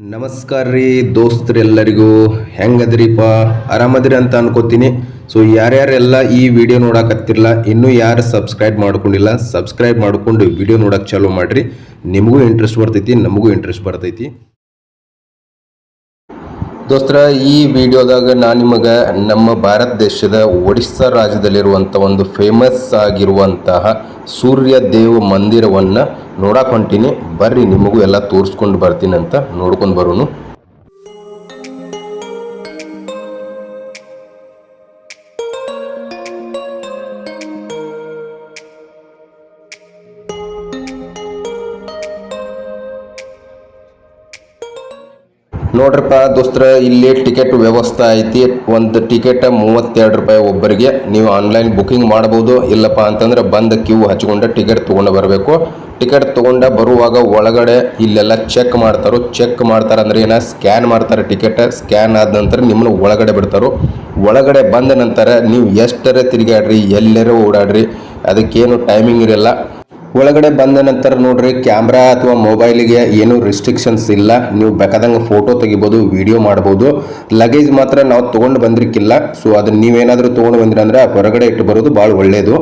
ನಮಸ್ಕಾರ ರೀ ದೋಸ್ತರೆಲ್ಲರಿಗೂ. ಹೆಂಗದ್ರಿಪ್ಪ ಆರಾಮದ್ರಿ ಅಂತ ಅನ್ಕೋತೀನಿ. ಸೊ ಯಾರ್ಯಾರೆಲ್ಲ ಈ ವಿಡಿಯೋ ನೋಡಕತ್ತಿರಲ್ಲ ಇನ್ನೂ ಯಾರು ಸಬ್ಸ್ಕ್ರೈಬ್ ಮಾಡ್ಕೊಂಡಿಲ್ಲ ಸಬ್ಸ್ಕ್ರೈಬ್ ಮಾಡ್ಕೊಂಡು ವಿಡಿಯೋ ನೋಡೋಕೆ ಚಾಲೂ ಮಾಡಿರಿ. ನಿಮಗೂ ಇಂಟ್ರೆಸ್ಟ್ ಬರ್ತೈತಿ, ನಮಗೂ ಇಂಟ್ರೆಸ್ಟ್ ಬರ್ತೈತಿ. ದೋಸ್ತರ, ಈ ವಿಡಿಯೋದಾಗ ನಾನು ನಿಮಗೆ ನಮ್ಮ ಭಾರತ ದೇಶದ ಒಡಿಸ್ಸಾ ರಾಜ್ಯದಲ್ಲಿರುವಂಥ ಒಂದು ಫೇಮಸ್ ಆಗಿರುವಂತಹ ಸೂರ್ಯ ದೇವ ಮಂದಿರವನ್ನು ನೋಡಕ್ಕೆ ಹೊಂಟೀನಿ. ಬರ್ರಿ, ನಿಮಗೂ ಎಲ್ಲ ತೋರಿಸ್ಕೊಂಡು ಬರ್ತೀನಿ ಅಂತ ನೋಡ್ಕೊಂಡು ಬರೋನು. ನೋಡ್ರಪ್ಪ ದೋಸ್ತರ, ಇಲ್ಲಿ ಟಿಕೆಟ್ ವ್ಯವಸ್ಥೆ ಐತಿ. ಒಂದು ಟಿಕೆಟ್ ಮೂವತ್ತೆರಡು ರೂಪಾಯಿ ಒಬ್ಬರಿಗೆ. ನೀವು ಆನ್ಲೈನ್ ಬುಕ್ಕಿಂಗ್ ಮಾಡ್ಬೋದು. ಇಲ್ಲಪ್ಪ ಅಂತಂದ್ರೆ ಬಂದ ಕ್ಯೂ ಹಚ್ಕೊಂಡು ಟಿಕೆಟ್ ತೊಗೊಂಡು ಬರಬೇಕು. ಟಿಕೆಟ್ ತೊಗೊಂಡು ಬರುವಾಗ ಒಳಗಡೆ ಇಲ್ಲೆಲ್ಲ ಚೆಕ್ ಮಾಡ್ತಾರೋ ಚೆಕ್ ಮಾಡ್ತಾರೆ ಅಂದ್ರೆ ಏನ? ಸ್ಕ್ಯಾನ್ ಮಾಡ್ತಾರೆ ಟಿಕೆಟ್. ಸ್ಕ್ಯಾನ್ ಆದ ನಂತರ ನಿಮ್ಮನ್ನು ಒಳಗಡೆ ಬಿಡ್ತಾರೋ. ಒಳಗಡೆ ಬಂದ ನಂತರ ನೀವು ಎಷ್ಟರ ತಿರುಗಾಡ್ರಿ, ಎಲ್ಲರ ಓಡಾಡ್ರಿ. ಅದಕ್ಕೇನು ಟೈಮಿಂಗ್ ಇರಲ್ಲ. ಒಳಗಡೆ ಬಂದ ನಂತರ ನೋಡ್ರಿ, ಕ್ಯಾಮ್ರಾ ಅಥವಾ ಮೊಬೈಲಿಗೆ ಏನು ರಿಸ್ಟ್ರಿಕ್ಷನ್ಸ್ ಇಲ್ಲ. ನೀವು ಬೇಕಾದಂಗೆ ಫೋಟೋ ತೆಗಿಬೋದು ವಿಡಿಯೋ ಮಾಡ್ಬೋದು. ಲಗೇಜ್ ಮಾತ್ರ ನಾವು ತೊಗೊಂಡು ಬಂದಿರಕ್ಕಿಲ್ಲ ಸೊ ಅದನ್ನ ನೀವೇನಾದರೂ ತೊಗೊಂಡು ಬಂದ್ರಿ ಅಂದರೆ ಹೊರಗಡೆ ಇಟ್ಟು ಬರೋದು ಭಾಳ ಒಳ್ಳೆಯದು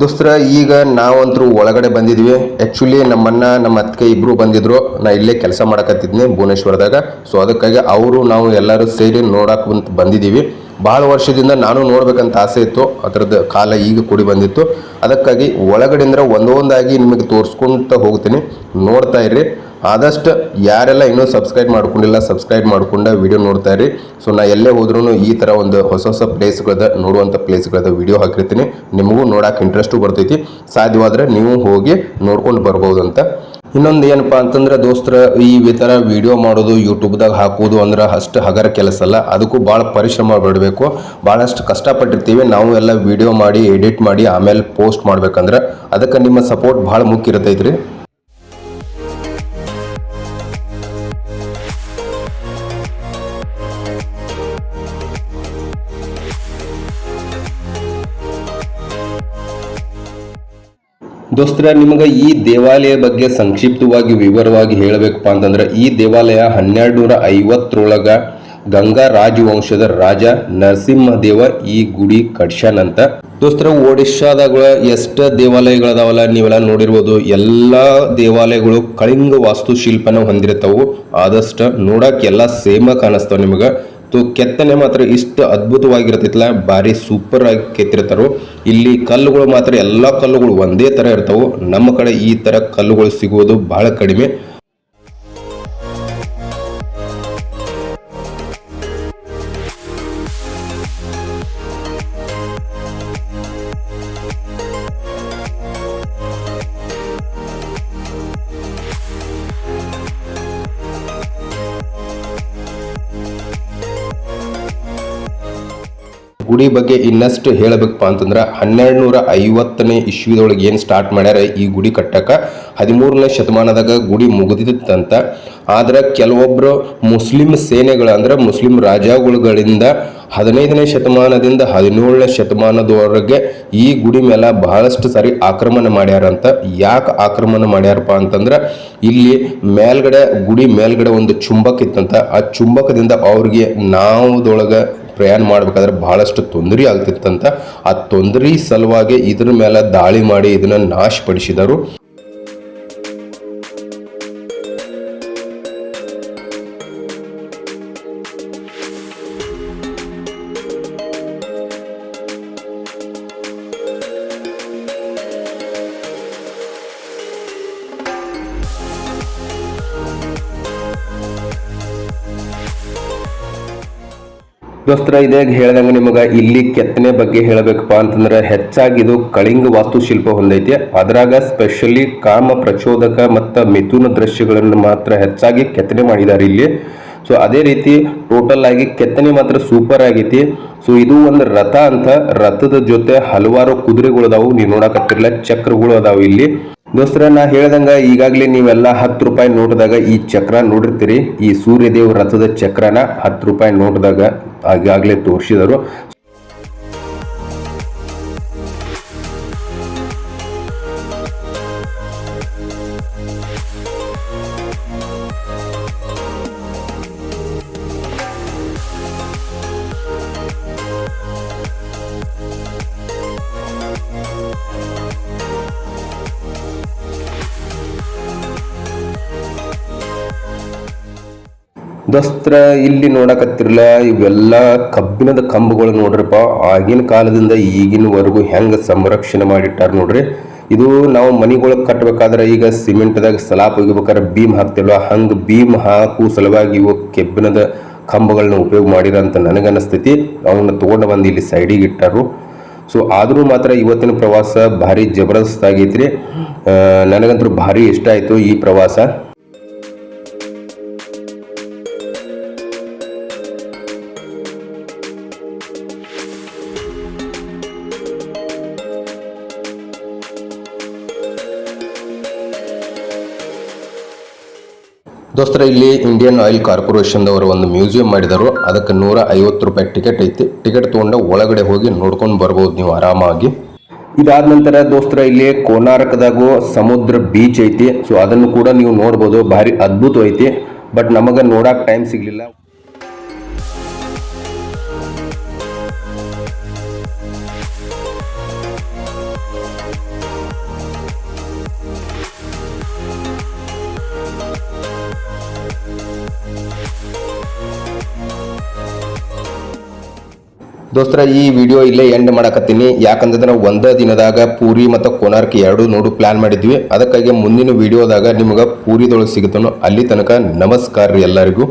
ದೋಸ್ತರ, ಈಗ ನಾವಂತರೂ ಒಳಗಡೆ ಬಂದಿದ್ವಿ. ಆ್ಯಕ್ಚುಲಿ ನಮ್ಮನ್ನ, ನಮ್ಮ ಅತ್ತಿಗೆ ಇಬ್ಬರು ಬಂದಿದ್ರು. ನಾ ಇಲ್ಲೇ ಕೆಲಸ ಮಾಡಕತ್ತಿದ್ನಿ ಭುವನೇಶ್ವರದಾಗ. ಸೊ ಅದಕ್ಕಾಗಿ ಅವರು, ನಾವು ಎಲ್ಲರೂ ಸೇರಿ ನೋಡಕ್ಕೆ ಬಂತ ಬಂದಿದ್ದೀವಿ ಭಾಳ ವರ್ಷದಿಂದ ನಾನು ನೋಡ್ಬೇಕಂತ ಆಸೆ ಇತ್ತು. ಅದರದ್ದು ಕಾಲ ಈಗ ಕೂಡಿ ಬಂದಿತ್ತು. ಅದಕ್ಕಾಗಿ ಒಳಗಡೆಯಿಂದ ಒಂದೊಂದಾಗಿ ನಿಮಗೆ ತೋರಿಸ್ಕೊಂತ ಹೋಗ್ತೀನಿ. ನೋಡ್ತಾ ಇರ್ರಿ. ಆದಷ್ಟು ಯಾರೆಲ್ಲ ಇನ್ನೂ ಸಬ್ಸ್ಕ್ರೈಬ್ ಮಾಡ್ಕೊಂಡಿಲ್ಲ, ಸಬ್ಸ್ಕ್ರೈಬ್ ಮಾಡ್ಕೊಂಡು ವೀಡಿಯೋ ನೋಡ್ತಾ ಇರಿ. ಸೊ ನಾ ಎಲ್ಲೇ ಹೋದ್ರೂ ಈ ಥರ ಒಂದು ಹೊಸ ಹೊಸ ಪ್ಲೇಸ್ಗಳದ ನೋಡುವಂಥ ಪ್ಲೇಸ್ಗಳದ ವೀಡಿಯೋ ಹಾಕಿರ್ತೀನಿ. ನಿಮಗೂ ನೋಡೋಕೆ ಇಂಟ್ರೆಸ್ಟು ಬರ್ತೈತಿ. ಸಾಧ್ಯವಾದರೆ ನೀವು ಹೋಗಿ ನೋಡ್ಕೊಂಡು ಬರ್ಬೋದು ಅಂತ ಇನ್ನೊಂದು ಏನಪ್ಪ ಅಂತಂದ್ರೆ ದೋಸ್ತರ, ಈ ಥರ ವಿಡಿಯೋ ಮಾಡೋದು ಯೂಟ್ಯೂಬ್ದಾಗ ಹಾಕೋದು ಅಂದ್ರೆ ಅಷ್ಟು ಹಗರ ಕೆಲಸ ಅಲ್ಲ. ಅದಕ್ಕೂ ಭಾಳ ಪರಿಶ್ರಮ ಬಿಡಬೇಕು ಭಾಳಷ್ಟು ಕಷ್ಟಪಟ್ಟಿರ್ತೀವಿ. ನಾವು ಎಲ್ಲ ವಿಡಿಯೋ ಮಾಡಿ ಎಡಿಟ್ ಮಾಡಿ, ಆಮೇಲೆ ಪೋಸ್ಟ್ ಮಾಡ್ಬೇಕಂದ್ರೆ ಅದಕ್ಕೆ ನಿಮ್ಮ ಸಪೋರ್ಟ್ ಭಾಳ ಮುಖ್ಯ ಇರ್ತೈತ್ರಿ. ದೋಸ್ತರ ನಿಮಗೆ ಈ ದೇವಾಲಯ ಬಗ್ಗೆ ಸಂಕ್ಷಿಪ್ತವಾಗಿ ವಿವರವಾಗಿ ಹೇಳಬೇಕಪ್ಪ ಅಂತಂದ್ರೆ, ಈ ದೇವಾಲಯ ಹನ್ನೆರಡು ನೂರ ಐವತ್ತರೊಳಗ ಗಂಗಾ ರಾಜವಂಶದ ರಾಜ ನರಸಿಂಹದೇವ ಈ ಗುಡಿ ಕಟ್ಸ್ಯಾನಂತ ದೋಸ್ತರ ಒಡಿಶಾದಾಗ ಎಷ್ಟು ದೇವಾಲಯಗಳದಾವಲ್ಲ, ನೀವೆಲ್ಲ ನೋಡಿರ್ಬೋದು, ಎಲ್ಲ ದೇವಾಲಯಗಳು ಕಳಿಂಗ ವಾಸ್ತುಶಿಲ್ಪನ ಹೊಂದಿರ್ತಾವು ಆದಷ್ಟು ನೋಡಕ್ಕೆಲ್ಲ ಎಲ್ಲ ಸೇಮ ಕಾಣಿಸ್ತಾವ ನಿಮಗೆ. ತೋ ಕೆತ್ತನೆ ಮಾತ್ರ ಇಷ್ಟು ಅದ್ಭುತವಾಗಿರ್ತೈತಲ್ಲ, ಭಾರಿ ಸೂಪರ್ ಆಗಿ ಕೆತ್ತಿರ್ತಾರೋ, ಇಲ್ಲಿ ಕಲ್ಲುಗಳು ಮಾತ್ರ ಎಲ್ಲ ಕಲ್ಲುಗಳು ಒಂದೇ ಥರ ಇರ್ತವೆ, ನಮ್ಮ ಕಡೆ ಈ ಥರ ಕಲ್ಲುಗಳು ಸಿಗುವುದು ಭಾಳ ಕಡಿಮೆ. ಗುಡಿ ಬಗ್ಗೆ ಇನ್ನಷ್ಟು ಹೇಳಬೇಕಪ್ಪ ಅಂತಂದ್ರೆ ಹನ್ನೆರಡು ನೂರ ಐವತ್ತನೇ ಇಶ್ವಿದೊಳಗೆ ಏನು ಸ್ಟಾರ್ಟ್ ಮಾಡ್ಯಾರ ಈ ಗುಡಿ ಕಟ್ಟಕ್ಕೆ ಹದಿಮೂರನೇ ಶತಮಾನದಾಗ ಗುಡಿ ಮುಗಿದಿತ್ತಂತ. ಆದ್ರೆ ಕೆಲವೊಬ್ಬರು ಮುಸ್ಲಿಂ ಸೇನೆಗಳು ಅಂದ್ರೆ ಮುಸ್ಲಿಂ ರಾಜಾಗುಳುಗಳಿಂದ ಹದಿನೈದನೇ ಶತಮಾನದಿಂದ ಹದಿನೇಳನೇ ಶತಮಾನದವರೆಗೆ ಈ ಗುಡಿ ಮೇಲೆ ಬಹಳಷ್ಟು ಸಾರಿ ಆಕ್ರಮಣ ಮಾಡ್ಯಾರಂತ. ಯಾಕೆ ಆಕ್ರಮಣ ಮಾಡ್ಯಾರಪ್ಪ ಅಂತಂದ್ರೆ ಇಲ್ಲಿ ಮೇಲ್ಗಡೆ ಗುಡಿ ಮೇಲ್ಗಡೆ ಒಂದು ಚುಂಬಕ ಇತ್ತಂತ. ಆ ಚುಂಬಕದಿಂದ ಅವ್ರಿಗೆ ನಾವದೊಳಗೆ ಪ್ರಯಾಣ ಮಾಡ್ಬೇಕಾದ್ರೆ ಬಹಳಷ್ಟು ತೊಂದರೆ ಆಗ್ತಿತ್ತಂತ ಆ ತೊಂದರೆ ಸಲುವಾಗಿ ಇದ್ರ ಮೇಲೆ ದಾಳಿ ಮಾಡಿ ಇದನ್ನ ನಾಶಪಡಿಸಿದರು. ದೋಸ್ತರ ಇದಾಗ ಹೇಳ್ದಂಗೆ ನಿಮಗೆ ಇಲ್ಲಿ ಕೆತ್ತನೆ ಬಗ್ಗೆ ಹೇಳಬೇಕಪ್ಪ ಅಂತಂದ್ರೆ ಹೆಚ್ಚಾಗಿ ಇದು ಕಳಿಂಗ ವಾಸ್ತುಶಿಲ್ಪ ಹೊಂದೈತಿ. ಅದ್ರಾಗ ಸ್ಪೆಷಲಿ ಕಾಮ ಪ್ರಚೋದಕ ಮತ್ತು ಮಿಥುನ ದೃಶ್ಯಗಳನ್ನು ಮಾತ್ರ ಹೆಚ್ಚಾಗಿ ಕೆತ್ತನೆ ಮಾಡಿದ್ದಾರೆ ಇಲ್ಲಿ. ಸೊ ಅದೇ ರೀತಿ ಟೋಟಲ್ ಆಗಿ ಕೆತ್ತನೆ ಮಾತ್ರ ಸೂಪರ್ ಆಗೈತಿ. ಸೊ ಇದು ಒಂದು ರಥ ಅಂತ ರಥದ ಜೊತೆ ಹಲವಾರು ಕುದುರೆಗಳು ಅದಾವು. ನೀವು ನೋಡಕತ್ತಿರಲ್ಲ ಚಕ್ರಗಳು ಅದಾವು ಇಲ್ಲಿ. ದೋಸ್ತರ ನಾ ಹೇಳ್ದಂಗ ಈಗಾಗಲೇ ನೀವೆಲ್ಲ ಹತ್ತು ರೂಪಾಯಿ ನೋಟದಾಗ ಈ ಚಕ್ರ ನೋಡಿರ್ತೀರಿ. ಈ ಸೂರ್ಯದೇವ ರಥದ ಚಕ್ರನ ಹತ್ತು ರೂಪಾಯಿ ನೋಟದಾಗ ಈಗಾಗಲೇ ತೋರಿಸಿದರು. ದೋಸ್ತ್ರ ಇಲ್ಲಿ ನೋಡಕತ್ತಿರಲ್ಲ ಇವೆಲ್ಲ ಕಬ್ಬಿಣದ ಕಂಬಗಳು ನೋಡ್ರಿಪ್ಪ. ಆಗಿನ ಕಾಲದಿಂದ ಈಗಿನವರೆಗೂ ಹೆಂಗೆ ಸಂರಕ್ಷಣೆ ಮಾಡಿಟ್ಟಾರ ನೋಡ್ರಿ. ಇದು ನಾವು ಮನಿಗಳು ಕಟ್ಟಬೇಕಾದ್ರೆ ಈಗ ಸಿಮೆಂಟ್ದಾಗ ಸಲಾಪ್ ಒಗಿಬೇಕಾದ್ರೆ ಬೀಮ್ ಹಾಕ್ತಿಲ್ವ ಹಂಗೆ ಬೀಮ್ ಹಾಕು ಸಲುವಾಗಿ ಇವು ಕೆಬ್ಬಿಣದ ಕಂಬಗಳನ್ನ ಉಪಯೋಗ ಮಾಡಿರಂತ ನನಗನ್ನಿಸ್ತೈತಿ ಅವನ್ನ ತೊಗೊಂಡು ಬಂದು ಇಲ್ಲಿ ಸೈಡಿಗೆ ಇಟ್ಟಾರು. ಸೊ, ಆದರೂ ಮಾತ್ರ ಇವತ್ತಿನ ಪ್ರವಾಸ ಭಾರಿ ಜಬರ್ದಸ್ತ್ ಆಗೈತ್ರಿ. ನನಗಂತೂ ಭಾರಿ ಇಷ್ಟ ಆಯಿತು ಈ ಪ್ರವಾಸ. ದೋಸ್ತರ, ಇಲ್ಲಿ ಇಂಡಿಯನ್ ಆಯಿಲ್ ಕಾರ್ಪೊರೇಷನ್ದವರು ಒಂದು ಮ್ಯೂಸಿಯಂ ಮಾಡಿದರು. ಅದಕ್ಕೆ ನೂರ ಐವತ್ತು ರೂಪಾಯಿ ಟಿಕೆಟ್ ಐತಿ. ಟಿಕೆಟ್ ತೊಗೊಂಡು, ಒಳಗಡೆ ಹೋಗಿ ನೋಡ್ಕೊಂಡು ಬರ್ಬೋದು ನೀವು ಆರಾಮಾಗಿ. ಇದಾದ ನಂತರ ದೋಸ್ತರ, ಇಲ್ಲಿ ಕೋನಾರಕದಾಗು ಸಮುದ್ರ ಬೀಚ್ ಐತಿ. ಸೊ ಅದನ್ನು ಕೂಡ ನೀವು ನೋಡ್ಬೋದು. ಭಾರಿ ಅದ್ಭುತ ಐತಿ. ಬಟ್ ನಮಗೆ ನೋಡಕ್ಕೆ ಟೈಮ್ ಸಿಗ್ಲಿಲ್ಲ. ದೋಸ್ತರ, ಈ ವಿಡಿಯೋ ಇಲ್ಲೇ ಎಂಡ್ ಮಾಡಕತ್ತೀನಿ. ಯಾಕಂದ್ರೆ ನಾವು ಒಂದೇ ದಿನದಾಗ ಪೂರಿ ಮತ್ತು ಕೋನಾರ್ಕ್ ಎರಡು ನೋಡು ಪ್ಲಾನ್ ಮಾಡಿದ್ವಿ. ಅದಕ್ಕಾಗಿ ಮುಂದಿನ ವಿಡಿಯೋದಾಗ ನಿಮ್ಗೆ ಪೂರಿದೊಳಗೆ ಸಿಗುತ್ತೋ ಅಲ್ಲಿ ತನಕ ನಮಸ್ಕಾರ ರೀ ಎಲ್ಲರಿಗೂ.